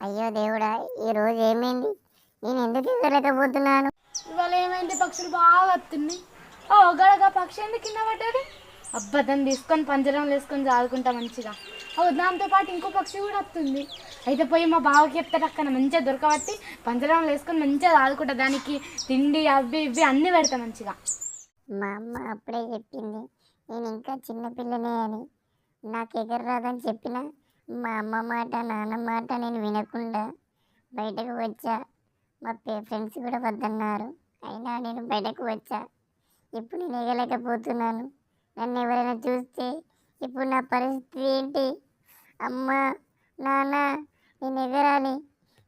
అయ్యో దేవుడా ఈ రోజు ఏమైంది? నేను ఎందుకు ఎగరలేకపోతున్నాను? ఇవాళ ఏమైంది? పక్షులు బాగా వస్తున్నాయి ఓ గడగా పక్షి ఎందుకు కింద పడ్డది? అబ్బా దాన్ని తీసుకొని పంజరంలో వేసుకొని చదువుకుంటా మంచిగా. ఓ దాంతో పాటు ఇంకో పక్షి కూడా వస్తుంది అయితే పోయి మా బావకి చెప్తాడు అక్కడ మంచిగా దొరకబట్టి పంజరంలో వేసుకొని మంచిగా చదువుకుంటా దానికి తిండి అవి ఇవి అన్నీ పెడతా మంచిగా. మా అమ్మ అప్పుడే చెప్పింది నేను ఇంకా చిన్నపిల్లనే అని. నాకు ఎగరరాదని చెప్పిన మా అమ్మ మాట నాన్న మాట నేను వినకుండా బయటకు వచ్చా. మా ఫ్రెండ్స్ కూడా వద్దన్నారు. అయినా నేను బయటకు వచ్చా. ఇప్పుడు నేను ఎగలేకపోతున్నాను. నన్ను ఎవరైనా చూస్తే ఇప్పుడు నా పరిస్థితి ఏంటి? అమ్మ నాన్న నేను ఎగరాలి.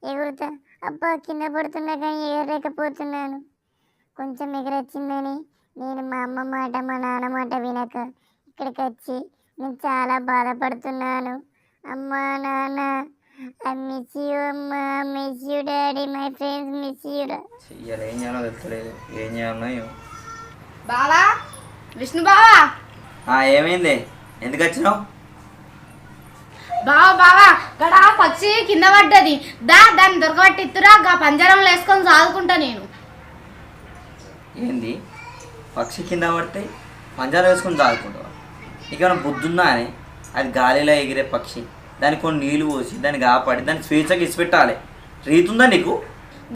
ఎగురుతా. అబ్బా కింద పడుతున్నా కానీ ఎగరలేకపోతున్నాను. కొంచెం ఎగరొచ్చిందని నేను మా అమ్మ మాట మా నాన్న మాట వినక ఇక్కడికి వచ్చి నేను చాలా బాధపడుతున్నాను. అమ్మ నాన్న ఐ మిస్ యూ అమ్మ miss you daddy my friends miss you చెయ్యాలి. ఏం చేయాలో తెలుస్తలేదు ఏం చేయాలో ఏమో. బావా విష్ణు బావా? ఆ, ఏమైంది? ఎందుకు వచ్చినావు? బావా బావా గడ పక్షి కింద పడ్డది. దా దాన్ని దొరకబట్టి ఇత్తురా గా పంజరంలో వేసుకొని చదువుకుంటా నేను. ఏంది? పక్షి కింద పడితే పంజాలు వేసుకొని దాదుకుంటావా నీకేమైనా బుద్ధుందా అని? అది గాలిలో ఎగిరే పక్షి. దానికి కొన్ని నీళ్ళు పోసి దాన్ని కాపాడి దాన్ని స్వేచ్ఛగా ఇచ్చిపెట్టాలి రీతుందా నీకు?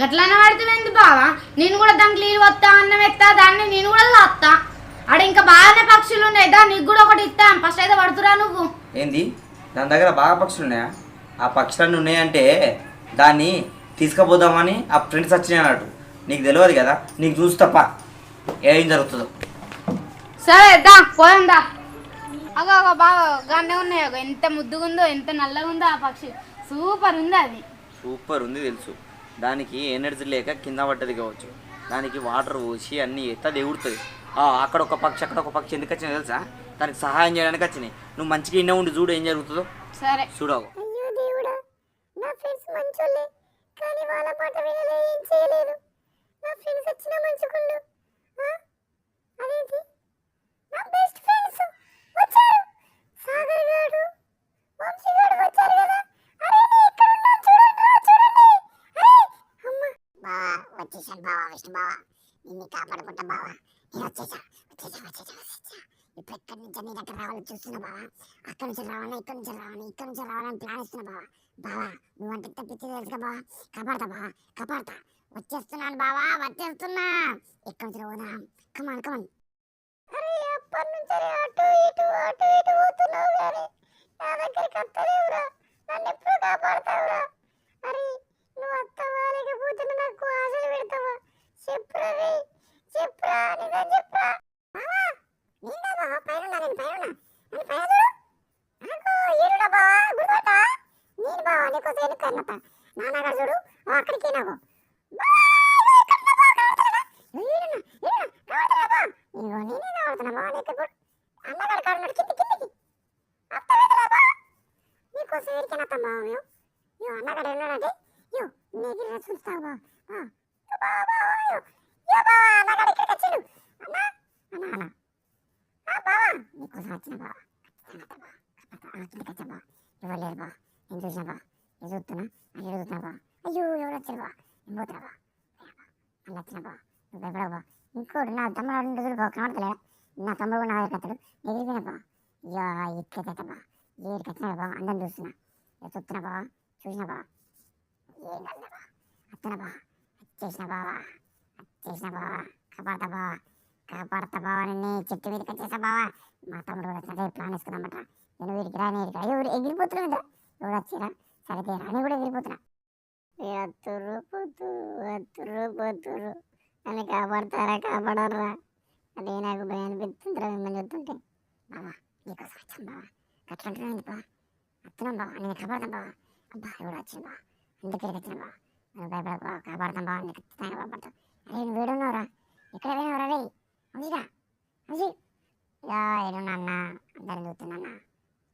గట్లనే పడుతుంది బావా? నేను కూడా దానికి నీళ్ళు వస్తా అన్నం ఎత్తా దాన్ని నేను కూడా వస్తా ఆడ ఇంకా బాగానే పక్షులు ఉన్నాయి. దా నీకు కూడా ఒకటి ఇస్తా. ఫస్ట్ అయితే పడుతురా నువ్వు. ఏంది? దాని దగ్గర బాగా పక్షులు ఉన్నాయా? ఆ పక్షులన్నీ ఉన్నాయంటే దాన్ని తీసుకుపోదామని ఆ ఫ్రెండ్స్ వచ్చినాయి అన్నట్టు. నీకు తెలియదు కదా? నీకు చూస్తప్ప ఏం జరుగుతుందో? సరే దా పోదాం దా. అగో అగో బాగా గానే ఉన్నాయి అగో. ఎంత ముద్దుగా ఉందో ఎంత నల్లగా ఉందో ఆ పక్షి. సూపర్ ఉంది అది. సూపర్ ఉంది తెలుసు. దానికి ఎనర్జీ లేక కింద పడ్డది కావచ్చు. దానికి వాటర్ పోసి అన్నీ ఎత్త దేవుడుతుంది. అక్కడ ఒక పక్షి అక్కడ ఒక పక్షి ఎందుకు వచ్చినాయి తెలుసా? దానికి సహాయం చేయడానికి వచ్చినాయి. నువ్వు మంచిగా ఇన్న ఉండి చూడు ఏం జరుగుతుందో. సరే. చూడవు. అయ్యో దేవుడా నా ఫ్రెండ్స్ మంచోళ్ళే కానీ వాళ్ళ మాట వినలే ఏం చేయలేదు. నా ఫ్రెండ్స్ వచ్చిన మంచుకుండు ఫారెస్ట్ బావా నిన్ను కాపాడుకుంటా బావా. నేను వచ్చేసా. వచ్చేసా వచ్చేసా వచ్చేసా. ఇప్పుడు ఎక్కడి నుంచి నీ దగ్గర రావాలని చూస్తున్నా బావా. అక్కడి నుంచి రావాలని ఇక్కడి నుంచి రావాలని ఇక్కడి నుంచి రావాలని ప్లాన్ ఇస్తున్నా బావా. బావా నువ్వు అంటే తప్పించి తెలుసుగా బావా. కాపాడతా బావా కాపాడతా. వచ్చేస్తున్నాను బావా వచ్చేస్తున్నా. ఎక్కడి నుంచి పోదాం. కమాన్ కమాన్ అరే అప్పటి నుంచి అటు ఇటు అటు ఇటు పోతున్నావు కానీ నా దగ్గరికి వస్తలేవురా. నన్ను ఎప్పుడు కాపాడతావురా? అరే నువ్వు వస్తావా లేకపోతే నాకు ఆశలు పెడతావా చెప్పురా రే చెప్పురా నిజం చెప్పురా బావా నిన్న బావా పైన ఉన్నా నేను పైన ఉన్నా నేను పైన చూడు నాకు ఏడురా బావా గుర్తుపట్టా నేను బావా నీకోసం ఎన్నుకు అన్నత నాన్నగారు చూడు అక్కడికి నాకు అన్నగారు కాడున్నాడు కింది కిందికి అత్తవేదరా బా నీకోసం ఎరికైనా బావా మేము యో అన్నగారు యో నీకు చూస్తావు బా యో అన్నగారు ఇక్కడికి వచ్చిండు అన్న అన్న అన్న బావా నీకోసం వచ్చిన బావా కిందకి వచ్చా బా ఎవరు బా నేను చూసిన బా నేను చూస్తున్నా అని చూస్తున్నా అయ్యో ఎవరు వచ్చారువా నేను పోతున్నా బా అన్న నువ్వు ఎప్పుడవా బా ఇంకోటి నా తమ్ముడు రెండు రోజులు బా కనబడతలేడా? నా తమ్ముడు నా దగ్గర కత్తడు ఎగిరిపోయిన బా అయ్యో ఎక్కడైతేవా బా ఏడికి వచ్చినాడు అందరం చూస్తున్నా. ఇక చూస్తున్నా బా చూసిన బా ఏం కాదు బా వస్తున్నా బా వచ్చేసిన బావా వచ్చేసిన బావా నిన్ను చెట్టు మీదకి వచ్చేసా మా తమ్ముడు కూడా వచ్చినట్టు ప్లాన్ వేసుకున్నామట నేను వీడికి రాని వీడికి రా ఎవరు ఎగిరిపోతున్నా ఎవరు వచ్చారా? సరే రాని కూడా ఎగిరిపోతున్నా. అత్తురు పొత్తు అత్తురు పొత్తురు నన్ను కాపాడతారా కాపాడరా అదే నాకు భయం అనిపిస్తుందిరా మిమ్మల్ని చూస్తుంటే. బావా నీకోసం వచ్చాం బావా. అట్లంటున్నాను బావా. వస్తున్నాం బావా నేను కాపాడతాం బావా. అబ్బా కూడా వచ్చింది బావా. అందుకే వచ్చిన బావా. నువ్వు భయపడకు బావా కాపాడతాం బావా నీకు ఖచ్చితంగా కాపాడతాం అరే నువ్వు వేడున్నావురా ఎక్కడ పోయినావురా రే మంచిగా మంచి ఇలా ఏడున్నా అన్న. అందరిని చూస్తున్నా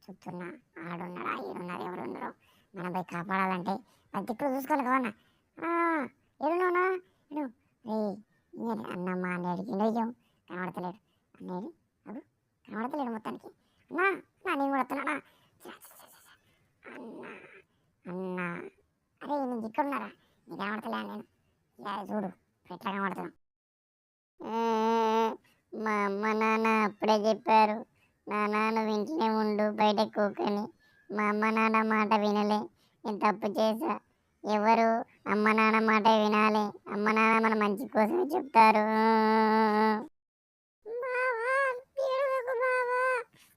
చూస్తున్నా. ఆడున్నాడా ఈడున్నాడు ఎవరు ఉన్నారో మనం పోయి కాపాడాలంటే. అది దిక్కులు చూసుకోవాలి కావన్నా అన్న. ఏడున్నావునా రే నేను అన్నమ్మ అన్నడికి అయ్యో కనబడతలేడు. అన్నేది అప్పుడు కనబడతలేడు మొత్తానికి. అన్నా నా నేను కూడా వస్తున్నా అన్నా. అన్నా అరే నీకు ఇక్కడ ఉన్నారా నీకు కనబడతలే నేను. ఇలా చూడు ఎట్లా కనబడుతున్నా మా అమ్మ నాన్న అప్పుడే చెప్పారు. నా నాన్న ఇంట్లోనే ఉండు బయట కూకని. మా అమ్మ నాన్న మాట వినలే. నేను తప్పు చేశా. ఎవరు అమ్మ నాన్న మాట వినాలి? అమ్మ నాన్న మన మంచి కోసమే చెప్తారు బావా, ఏడవకు బావా.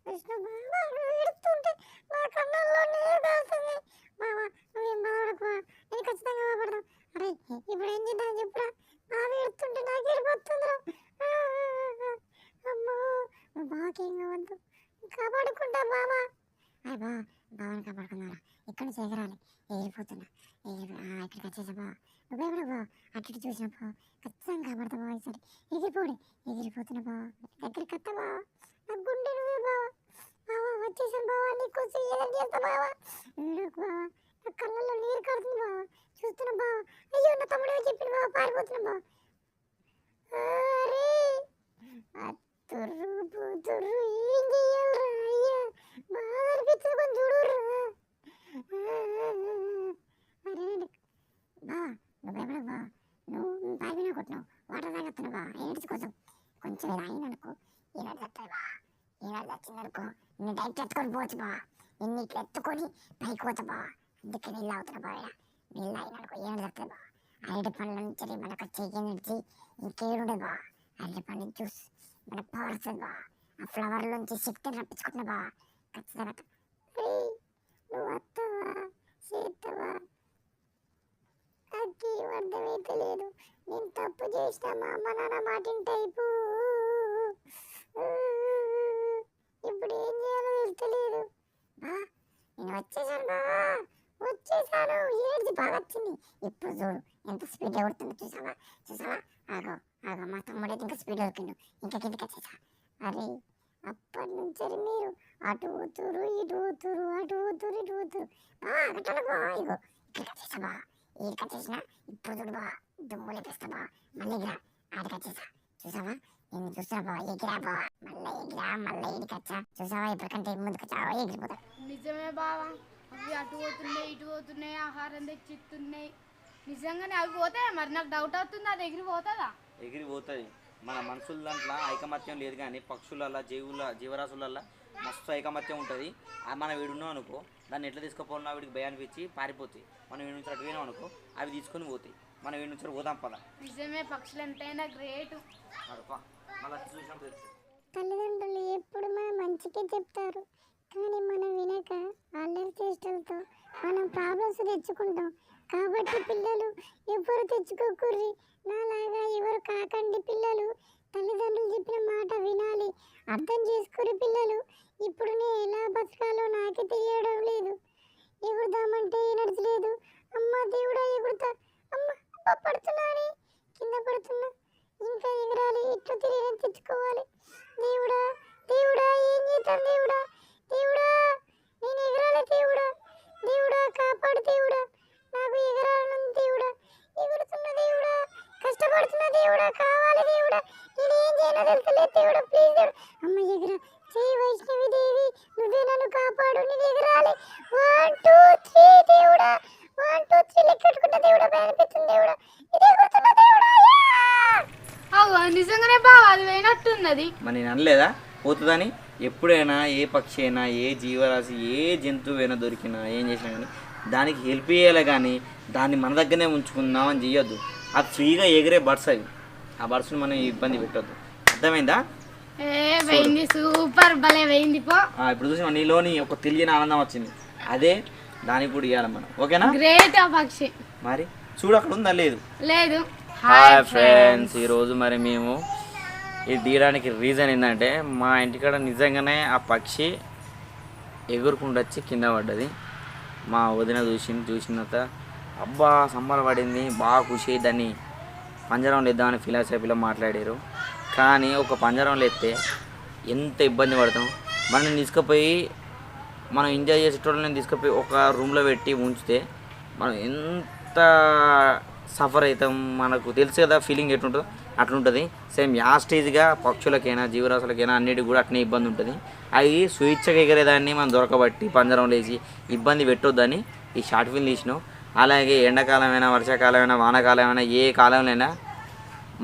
విష్ణు బావా, నువ్వు ఏడుస్తుంటే నా కళ్ళల్లో నీరు కారుతుంది. బావా, నువ్వేం బాధపడకు బావా. నేను ఖచ్చితంగా బాధపడతాను. అరే, ఇప్పుడు ఏం చేద్దాం చెప్పురా బావ ఏడుస్తుంటే నాకు ఏడిపోతుందిరా ఆ, ఆ, ఆ. అమ్మో నువ్వు బావకేం కావద్దు కాపాడుకుంటా బావా అయ్య బా బావని కాపాడుకున్నారా ఇక్కడ నుంచి ఎగరాలి ఎగిరిపోతున్నా ఇక్కడికి వచ్చేసా నువ్వే కూడా బావ అటు ఇటు చూసిన బావ ఖచ్చితంగా కాపాడతా ఈసారి ఎగిరిపోడు. ఎగిరిపోతున్నా దగ్గర దగ్గరికి నా గుండె నువ్వే బావా. బావ వచ్చేసాను బావా. నీకోసం ఏదైనా చేస్తా బావ. ఏడవకు బావ. నా కళ్ళల్లో నీరు కడుతుంది బావా. చూస్తున్నా బావా. అయ్యో నా తమ్ముడే చెప్పిన బావా. పారిపోతున్నా బావా. అరే! తుర్రు తుర్రు ఏం చెయ్యాలరా అయ్యా బాగా అనిపిస్తుంది కొంచెం చూడుర్రా అరే బా నువ్వు భయపడకు బా నువ్వు పారిపోయినా కొట్టినావు వాటర్ తాగొస్తున్నావు బా ఏడ్చి కొంచెం కొంచెం ఇలా అయిననుకో ఈనాడు తట్టదు బా ఈనాడు వచ్చిందనుకో నేను డైరెక్ట్ ఎత్తుకొని పోవచ్చు బా నిన్ను ఇట్లా ఎత్తుకొని పైకి పోతా బా అందుకే నీళ్ళు అవుతున్నా బా నీళ్ళు అయిన అనుకో ఈనాడు తట్టదు బా అరటి పండ్ల నుంచి మనకు చెయ్యి నుంచి ఇంకేడుండదు బా అరటి పండు జ్యూస్ మన పవర్ వస్తుంది బా ఆ ఫ్లవర్ నుంచి శక్తిని రప్పించుకుంటున్నా బా ఖచ్చితంగా. నువ్వు వస్తావా చేస్తావా నాకేం అర్థమైతే లేదు. నేను తప్పు చేసిన మా అమ్మ నాన్న మాటిన అయిపో. ఇప్పుడు ఏం చేయాలో తెలుస్తలేదు బా నేను వచ్చేసాను బా వచ్చేసాను. ఏడ్చి బాగా వచ్చింది. ఇప్పుడు చూడు ఎంత స్పీడ్ కొడుతుందో చూసావా? చూసావా? ఆగో ఆగో మా తమ్ముడైతే ఇంకా స్పీడ్ అవుతుండు ఇంకా కిందకి వచ్చేసా. అరే అప్పటి నుంచి మీరు. అటు ఊతురు ఇటు ఊతురు అటు ఊతురు ఇటు ఊతురు. బా అక్కడ ఇగో. ఇక్కడ వచ్చేసా బా ఇక్కడ వచ్చేసిన ఇప్పుడు చూడు బా దుమ్ములు తెస్తా బా మళ్ళీ ఎగిరా ఆడికి వచ్చేసా. చూసావా? నేను చూసా బా ఎగిరా బా మళ్ళీ ఎగిరా మళ్ళీ వచ్చా? చూసావా? ఇప్పటికంటే ముందుకు వచ్చా ఎగిరిపోతా నిజమే బావా. అవి అటు పోతున్నాయి ఇటు పోతున్నాయి ఆహారం తెచ్చిస్తున్నాయి. నిజంగానే అవి పోతాయి మరి? నాకు డౌట్ అవుతుంది అది ఎగిరి పోతుందా? ఎగిరి పోతుంది. మన మనుషుల దాంట్లో ఐకమత్యం లేదు కానీ పక్షులల్ల జీవుల జీవరాశులల్లో మస్తు ఐకమత్యం ఉంటుంది. అది మనం వీడున్నాం అనుకో దాన్ని ఎట్లా తీసుకుపోవాలన్నా వీడికి భయం అనిపించి పారిపోతాయి. మనం వీడి నుంచి అటు పోయినాం అనుకో అవి తీసుకొని పోతాయి. మనం వీడి నుంచి పోదాం పద. నిజమే పక్షులు ఎంతైనా గ్రేట్ అడుపా. తల్లిదండ్రులు ఎప్పుడు మన మంచికే చెప్తారు. కానీ మనం వినక అల్లరి చేష్టలతో మనం ప్రాబ్లమ్స్ తెచ్చుకుంటాం. కాబట్టి పిల్లలు ఎవరు తెచ్చుకోకూర్రి. నాలాగా ఎవరు కాకండి పిల్లలు. తల్లిదండ్రులు చెప్పిన మాట వినాలి. అర్థం చేసుకుని పిల్లలు. ఇప్పుడు నేను ఎలా బతకాలో నాకే తెలియడం లేదు. ఎగురుదామంటే నడచలేదు అమ్మ దేవుడా ఎగురుతా. అమ్మ అబ్బా పడుతున్నానే. కింద పడుతున్నా. ఇంకా ఎగరాలి ఇట్లా తిరిగి తెచ్చుకోవాలి? దేవుడా దేవుడా ఏం చేస్తాను దేవుడా? దేవుడా నేను ఎగరాలి దేవుడా. దేవుడా కాపాడు దేవుడా. నాకు ఎగరాలను దేవుడా. ఎగురుతున్న దేవుడా కష్టపడుతున్న దేవుడా కావాలి దేవుడా. నేను ఏం చేయనో తెలుసలేదు దేవుడా అమ్మ ఎగరా జై వైష్ణవి దేవి నువ్వే నన్ను కాపాడు నేను ఎగరాలి వన్ టూ త్రీ దేవుడా వన్ టూ త్రీ లెక్కెట్టుకుంటా దేవుడా భయం అనిపిస్తుంది దేవుడా ఇది ఎగురుతున్న దేవుడా యా! అవు నిజంగానే బావా అది పోయినట్టున్నది మరి నేను అనలేదా? పోతుందని? ఎప్పుడైనా ఏ పక్షి అయినా ఏ జీవరాశి ఏ జంతువు అయినా దొరికినా ఏం చేసినా కానీ దానికి హెల్ప్ చేయాలి కానీ దాన్ని మన దగ్గరనే ఉంచుకుందామని చేయొద్దు అది ఫ్రీగా ఎగిరే బర్డ్స్ అవి. ఆ బర్డ్స్ని మనం ఇబ్బంది పెట్టొద్దు. అర్థమైందా? సూపర్ ఇప్పుడు చూసి నీలోని ఒక తెలియని ఆనందం వచ్చింది. అదే దానికి కూడా ఇవ్వాలి మనం. ఓకేనా? గ్రేట్ పక్షి. మరి చూడు అక్కడ ఉందా? లేదు. లేదు. హాయ్ ఫ్రెండ్స్ ఈరోజు మరి మేము ఇది తీయడానికి రీజన్ ఏంటంటే మా ఇంటికాడ నిజంగానే ఆ పక్షి ఎగురుకుండా వచ్చి కింద పడ్డది. మా వదిన చూసింది చూసినంత అబ్బా సమ్మర్ పడింది బాగా ఖుషి దాన్ని పంజరంలో ఇద్దామని ఫిలాసఫీలో మాట్లాడారు. కానీ ఒక పంజరంలో ఎత్తే ఎంత ఇబ్బంది పడతాం. మనం తీసుకుపోయి మనం ఎంజాయ్ చేసేటోళ్ళని తీసుకుపోయి ఒక రూమ్లో పెట్టి ఉంచితే మనం ఎంత సఫర్ అవుతాం మనకు తెలుసు కదా ఫీలింగ్ ఎట్లుంటుందో. అట్లుంటుంది. సేమ్ యా స్టేజ్గా పక్షులకైనా జీవరాశులకైనా అన్నిటికి కూడా అట్నే ఇబ్బంది ఉంటుంది. అవి స్వేచ్ఛగా ఎగరేదాన్ని మనం దొరకబట్టి పంజరం లేచి ఇబ్బంది పెట్టొద్దని ఈ షార్ట్ ఫిల్మ్ తీసినాం. అలాగే ఎండాకాలమైనా వర్షాకాలమైనా వానాకాలమైనా ఏ కాలంలోనైనా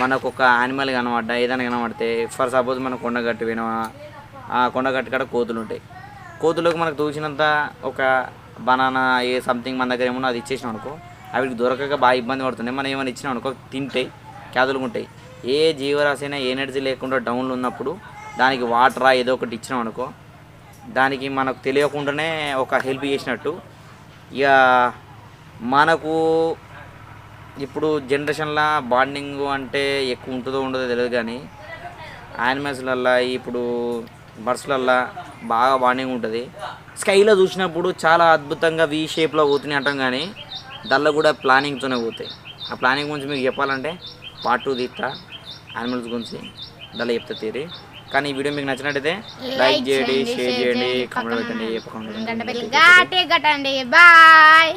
మనకు ఒక యానిమల్ కనబడ్డా ఏదైనా కనబడితే ఫర్ సపోజ్ మనం కొండగట్టు పోయినా ఆ కొండగట్టు కాడ కోతులు ఉంటాయి. కోతులకు మనకు తోచినంత ఒక బనానా ఏ సంథింగ్ మన దగ్గర ఏమన్నా అది ఇచ్చేసినాం అనుకో అవికి దొరకక బాగా ఇబ్బంది పడుతున్నాయి. మనం ఏమైనా ఇచ్చినాం అనుకో తింటాయి. క్యాదులు ఉంటాయి. ఏ జీవరాశి అయినా ఎనర్జీ లేకుండా డౌన్లో ఉన్నప్పుడు దానికి వాటరా ఏదో ఒకటి ఇచ్చినాం అనుకో దానికి మనకు తెలియకుండానే ఒక హెల్ప్ చేసినట్టు. ఇక మనకు ఇప్పుడు జనరేషన్లో బాండింగ్ అంటే ఎక్కువ ఉంటుందో ఉండదో తెలియదు కానీ యానిమల్స్లల్లా ఇప్పుడు బర్డ్స్లల్లా బాగా బాండింగ్ ఉంటుంది. స్కైలో చూసినప్పుడు చాలా అద్భుతంగా వి షేప్లో పోతున్నాయి అంటాం కానీ దానిలో కూడా ప్లానింగ్తోనే పోతాయి. ఆ ప్లానింగ్ గురించి మీకు చెప్పాలంటే పార్ట్ టూ తీస్తా. యానిమల్స్ గురించి దానిలో చెప్తా తీరి. కానీ ఈ వీడియో మీకు నచ్చినట్టయితే లైక్ చేయండి షేర్ చేయండి కామెంట్ పెట్టండి బాయ్